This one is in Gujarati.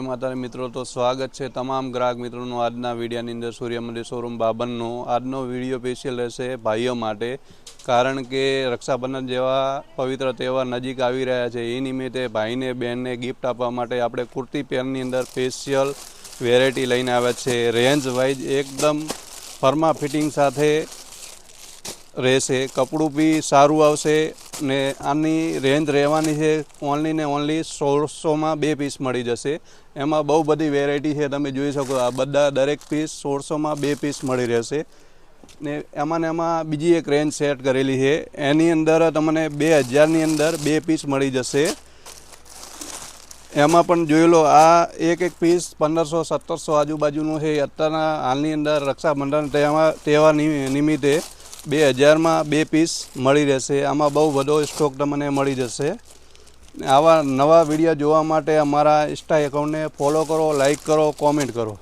માતાજી મિત્રો તો સ્વાગત છે તમામ ગ્રાહક મિત્રોનું આજના વિડીયાની અંદર સૂર્યમંદિર શોરૂમ બાબનનો. આજનો વીડિયો સ્પેશિયલ રહેશે ભાઈઓ માટે, કારણ કે રક્ષાબંધન જેવા પવિત્ર તહેવાર નજીક આવી રહ્યા છે. એ નિમિત્તે ભાઈને, બહેનને ગિફ્ટ આપવા માટે આપણે કુર્તી પેનની અંદર સ્પેશિયલ વેરાયટી લઈને આવ્યા છે. રેન્જ વાઇઝ એકદમ ફર્મા ફિટિંગ સાથે રહેશે, કપડું બી સારું આવશે ને આની રેન્જ રહેવાની છે ઓનલી ને ઓનલી સોળસોમાં બે પીસ મળી જશે. એમાં બહુ બધી વેરાયટી છે, તમે જોઈ શકો આ બધા દરેક પીસ સોળસોમાં બે પીસ મળી રહેશે. ને એમાં ને એમાં બીજી એક રેન્જ સેટ કરેલી છે. એની અંદર તમને બે હજારની અંદર બે પીસ મળી જશે. એમાં પણ જોઈ લો, આ એક એક પીસ પંદરસો, સત્તરસો આજુબાજુનું છે. અત્યારના હાલની અંદર રક્ષાબંધન તહેવાર તહેવાર નિમિત્તે બે હજારમાં બે પીસ મળી રહેશે. આમાં બહુ બધો સ્ટોક તમને મળી જશે. આવા નવા વીડિયો જોવા માટે અમારા ઇન્સ્ટા એકાઉન્ટને ફોલો કરો લાઈક કરો કોમેન્ટ કરો.